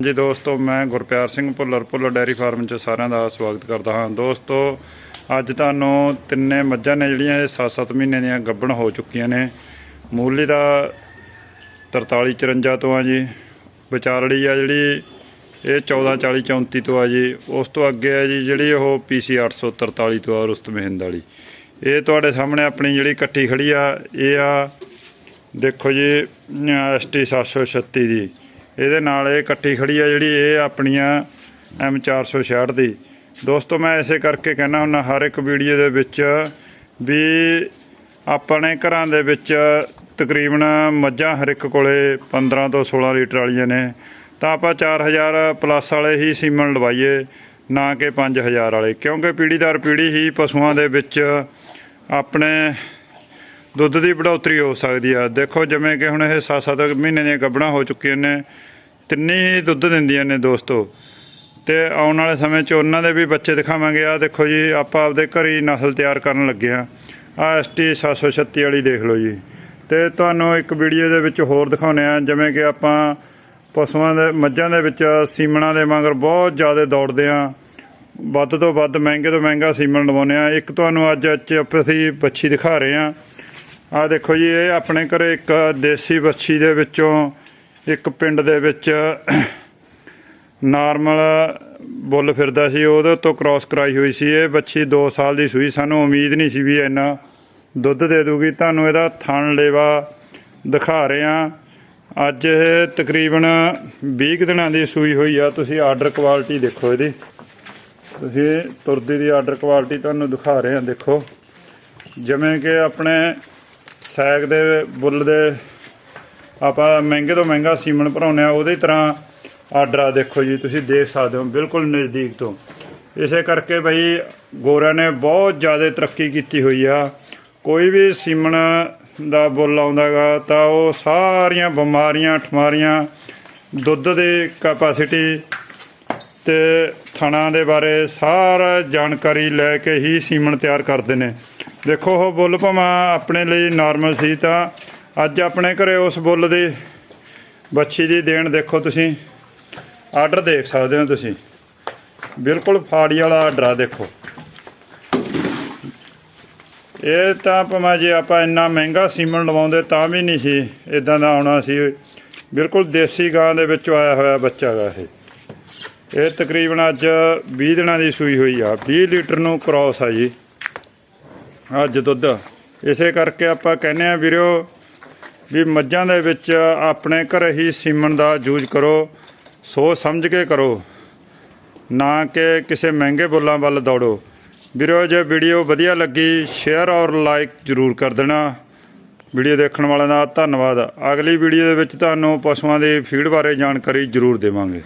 ਜੀ ਦੋਸਤੋ, ਮੈਂ ਗੁਰਪਿਆਰ ਸਿੰਘ ਭੁੱਲਰ ਭੁੱਲਰ ਡੈਰੀ ਫਾਰਮ 'ਚ ਸਾਰਿਆਂ ਦਾ ਸਵਾਗਤ ਕਰਦਾ ਹਾਂ। ਦੋਸਤੋ, ਅੱਜ ਤੁਹਾਨੂੰ ਤਿੰਨੇ ਮੱਝਾਂ ਨੇ ਜਿਹੜੀਆਂ ਇਹ 7-7 ਮਹੀਨੇ ਦੀਆਂ ਗੱਭਣ ਹੋ ਚੁੱਕੀਆਂ ਨੇ। ਮੂਲੀ ਦਾ 43 54 ਤੋਂ ਆ ਜੀ ਵਿਚਾਰੜੀ ਆ ਜਿਹੜੀ ਇਹ 14 40 34 ਤੋਂ ਆ ਜੀ, ਉਸ ਤੋਂ ਅੱਗੇ ਆ ਜੀ ਜਿਹੜੀ ਉਹ PC 843 ਤੋਂ ਆ, ਰੁਸਤ ਮਹਿੰਦ ਵਾਲੀ। ਇਹ ਤੁਹਾਡੇ ਸਾਹਮਣੇ ਆਪਣੀ ਜਿਹੜੀ ਇਕੱਠੀ ਖੜੀ ਆ, ਇਹ ਆ ਦੇਖੋ ਜੀ ਐਸਟੀ 736 ਦੀ। ਇਹਦੇ ਨਾਲ ਇਹ ਇਕੱਠੀ ਖੜੀ ਆ ਜਿਹੜੀ ਇਹ ਆਪਣੀਆਂ ਐਮ 466 ਦੀ। ਦੋਸਤੋ, ਮੈਂ ਇਸੇ ਕਰਕੇ ਕਹਿਣਾ ਹੁੰਦਾ, ਹਰ ਇੱਕ ਵੀਡੀਓ ਦੇ ਵਿੱਚ ਵੀ ਆਪਣੇ ਘਰਾਂ ਦੇ ਵਿੱਚ ਤਕਰੀਬਨ ਮੱਝਾਂ ਹਰ ਇੱਕ ਕੋਲੇ 15 ਤੋਂ 16 ਲੀਟਰ ਵਾਲੀਆਂ ਨੇ। ਤਾਂ ਆਪਾਂ 4000 ਪਲੱਸ ਵਾਲੇ ਹੀ ਸੀਮਨ ਲਵਾਈਏ, ਨਾ ਕਿ 5000 ਵਾਲੇ। ਕਿਉਂਕਿ ਪੀੜੀ ਦਰ ਪੀੜੀ ਹੀ ਪਸ਼ੂਆਂ ਦੇ ਵਿੱਚ ਆਪਣੇ ਦੁੱਧ ਦੀ ਬੜੋਤਰੀ ਹੋ ਸਕਦੀ ਆ। ਦੇਖੋ ਜਿਵੇਂ ਕਿ ਹੁਣ ਇਹ 7-7 ਮਹੀਨੇ ਦੀਆਂ ਗੱਭਣਾ ਹੋ ਚੁੱਕੀਆਂ ਨੇ, ਤਿੰਨੇ ਹੀ ਦੁੱਧ ਦਿੰਦੀਆਂ ਨੇ ਦੋਸਤੋ। ਤੇ ਆਉਣ ਵਾਲੇ ਸਮੇਂ 'ਚ ਉਹਨਾਂ ਦੇ ਵੀ ਬੱਚੇ ਦਿਖਾਵਾਂਗੇ। ਆ ਦੇਖੋ ਜੀ, ਆਪਾਂ ਆਪਦੇ ਘਰੀ ਨਸਲ ਤਿਆਰ ਕਰਨ ਲੱਗੇ ਆ ਆ ਐਸਟੀ 736 ਵਾਲੀ ਦੇਖ ਲਓ ਜੀ। ਤੇ ਤੁਹਾਨੂੰ ਇੱਕ ਵੀਡੀਓ ਦੇ ਵਿੱਚ ਹੋਰ ਦਿਖਾਉਨੇ ਆ ਜਿਵੇਂ ਕਿ ਆਪਾਂ ਪਸ਼ੂਆਂ ਦੇ ਮੱਝਾਂ ਦੇ ਵਿੱਚ ਸੀਮਣਾ ਦੇ ਮਗਰ ਬਹੁਤ ਜ਼ਿਆਦਾ ਦੌੜਦੇ ਆ ਵੱਧ ਤੋਂ ਵੱਧ ਮਹਿੰਗੇ ਤੋਂ ਮਹਿੰਗਾ ਸੀਮਨ ਲਵਾਉਂਦੇ ਆ ਇੱਕ ਤੁਹਾਨੂੰ ਅੱਜ ਚ ਅਸੀਂ ਬੱਚੀ ਦਿਖਾ ਰਹੇ ਆ ਆ ਦੇਖੋ ਜੀ, ਇਹ ਆਪਣੇ ਘਰੇ ਇੱਕ ਦੇਸੀ ਬੱਛੀ ਦੇ ਵਿੱਚੋਂ ਇੱਕ ਪਿੰਡ ਦੇ ਵਿੱਚ ਨਾਰਮਲ ਬੁੱਲ ਫਿਰਦਾ ਸੀ। ਉਹਦੇ ਤੋਂ ਕ੍ਰਾਸ ਕਰਾਈ ਹੋਈ ਸੀ। ਇਹ ਬੱਚੀ 2 ਸਾਲ ਦੀ ਸੂਈ। ਸਾਨੂੰ ਉਮੀਦ ਨਹੀਂ ਸੀ ਵੀ ਇੰਨਾ ਦੁੱਧ ਦੇ ਦੂਗੀ। ਤੁਹਾਨੂੰ ਇਹਦਾ ਥਣ ਲੇਵਾ ਦਿਖਾ ਰਹੇ ਆ ਅੱਜ ਇਹ ਤਕਰੀਬਨ 20 ਕੁ ਦਿਨਾਂ ਦੀ ਸੂਈ ਹੋਈ ਆ। ਤੁਸੀਂ ਆਰਡਰ ਕੁਆਲਿਟੀ ਦੇਖੋ ਇਹਦੀ। ਤੁਸੀਂ ਤੁਰਦੀ ਦੀ ਆਰਡਰ ਕੁਆਲਿਟੀ ਤੁਹਾਨੂੰ ਦਿਖਾ ਰਹੇ ਆ ਦੇਖੋ, ਜਿਵੇਂ ਕਿ ਆਪਣੇ ਸੈਕ ਦੇ ਬੁੱਲ ਦੇ ਆਪਾਂ ਮਹਿੰਗੇ ਤੋਂ ਮਹਿੰਗਾ ਸੀਮਨ ਭਰਾਉਂਦੇ ਆ ਉਹਦੇ ਤਰ੍ਹਾਂ ਆਰਡਰ ਆ ਦੇਖੋ ਜੀ, ਤੁਸੀਂ ਦੇਖ ਸਕਦੇ ਹੋ, ਬਿਲਕੁਲ ਨਜ਼ਦੀਕ ਤੋਂ। ਇਸੇ ਕਰਕੇ ਬਈ ਗੋਰਿਆਂ ਨੇ ਬਹੁਤ ਜ਼ਿਆਦਾ ਤਰੱਕੀ ਕੀਤੀ ਹੋਈ ਆ। ਕੋਈ ਵੀ ਸੀਮਨ ਦਾ ਬੁੱਲ ਆਉਂਦਾਗਾ ਤਾਂ ਉਹ ਸਾਰੀਆਂ ਬਿਮਾਰੀਆਂ, ਠਮਾਰੀਆਂ ਦੁੱਧ ਦੀ ਕੈਪੈਸਿਟੀ ਤੇ ਥਣਾ ਦੇ ਬਾਰੇ ਸਾਰਾ ਜਾਣਕਾਰੀ ਲੈ ਕੇ ਹੀ ਸੀਮਨ ਤਿਆਰ ਕਰਦੇ ਨੇ। ਦੇਖੋ ਉਹ ਬੁੱਲ ਭਾਵੇਂ ਆਪਣੇ ਲਈ ਨਾਰਮਲ ਸੀ ਤਾਂ ਅੱਜ ਆਪਣੇ ਘਰੇ ਉਸ ਬੁੱਲ ਦੀ ਬੱਚੀ ਦੀ ਦੇਣ ਦੇਖੋ ਤੁਸੀਂ। ਆਰਡਰ ਦੇਖ ਸਕਦੇ ਹੋ ਤੁਸੀਂ। ਬਿਲਕੁਲ ਫਾੜੀ ਵਾਲਾ ਆਰਡਰ ਆ ਦੇਖੋ। ਇਹ ਤਾਂ ਭਾਵੇਂ ਜੇ ਆਪਾਂ ਇੰਨਾ ਮਹਿੰਗਾ ਸੀਮਨ ਲਵਾਉਂਦੇ ਤਾਂ ਵੀ ਨਹੀਂ ਸੀ। ਇਦਾਂ ਦਾ ਆਉਣਾ ਸੀ। ਬਿਲਕੁਲ ਦੇਸੀ ਗਾਂ ਦੇ ਵਿੱਚੋਂ ਆਇਆ ਹੋਇਆ ਬੱਚਾ ਗਾ ਇਹ। ਇਹ ਤਕਰੀਬਨ ਅੱਜ 20 ਦਿਨਾਂ ਦੀ ਸੂਈ ਹੋਈ ਆ। 20 ਲੀਟਰ ਨੂੰ ਕ੍ਰਾਸ ਆ ਜੀ। ਅੱਜ ਦੁੱਧ। ਇਸੇ ਕਰਕੇ ਆਪਾਂ ਕਹਿੰਦੇ ਆ ਵੀਰੋ ਵੀ ਮੱਝਾਂ ਦੇ ਵਿੱਚ ਆਪਣੇ ਘਰ ਹੀ ਸੀਮਨ ਦਾ ਯੂਜ਼ ਕਰੋ। ਸੋਚ ਸਮਝ ਕੇ ਕਰੋ। ਨਾ ਕਿ ਕਿਸੇ ਮਹਿੰਗੇ ਬੁੱਲਾਂ ਵੱਲ ਦੌੜੋ। ਵੀਰੋ ਜੇ ਵੀਡੀਓ ਵਧੀਆ ਲੱਗੀ ਸ਼ੇਅਰ ਔਰ ਲਾਈਕ ਜ਼ਰੂਰ ਕਰ ਦੇਣਾ। ਵੀਡੀਓ ਦੇਖਣ ਵਾਲਿਆਂ ਦਾ ਧੰਨਵਾਦ। ਅਗਲੀ ਵੀਡੀਓ ਦੇ ਵਿੱਚ ਤੁਹਾਨੂੰ ਪਸ਼ੂਆਂ ਦੇ ਫੀਡ ਬਾਰੇ ਜਾਣਕਾਰੀ ਜ਼ਰੂਰ ਦੇਵਾਂਗੇ।